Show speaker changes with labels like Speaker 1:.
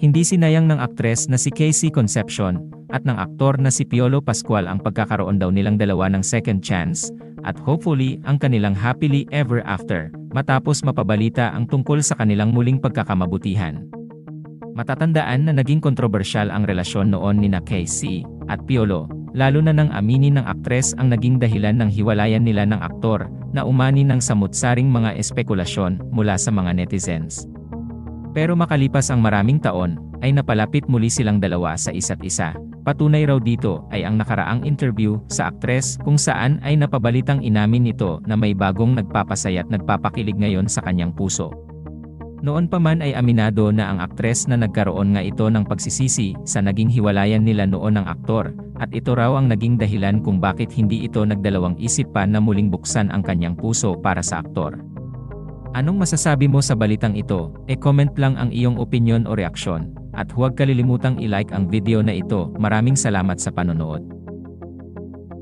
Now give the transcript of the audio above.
Speaker 1: Hindi sinayang ng aktres na si Casey Concepcion at ng aktor na si Piolo Pascual ang pagkakaroon daw nilang dalawa ng second chance at hopefully ang kanilang happily ever after matapos mapabalita ang tungkol sa kanilang muling pagkakamabutihan. Matatandaan na naging kontrobersyal ang relasyon noon ni na Casey at Piolo, lalo na nang aminin ng aktres ang naging dahilan ng hiwalayan nila ng aktor na umani ng samutsaring mga espekulasyon mula sa mga netizens. Pero makalipas ang maraming taon, ay napalapit muli silang dalawa sa isa't isa. Patunay raw dito ay ang nakaraang interview sa aktres kung saan ay napabalitang inamin nito na may bagong nagpapasaya at nagpapakilig ngayon sa kanyang puso. Noon pa man ay aminado na ang aktres na nagkaroon nga ito ng pagsisisi sa naging hiwalayan nila noon ng aktor, at ito raw ang naging dahilan kung bakit hindi ito nagdalawang isip pa na muling buksan ang kanyang puso para sa aktor. Anong masasabi mo sa balitang ito? E-comment lang ang iyong opinion o reaksyon. At huwag kalilimutang i-like ang video na ito. Maraming salamat sa panonood.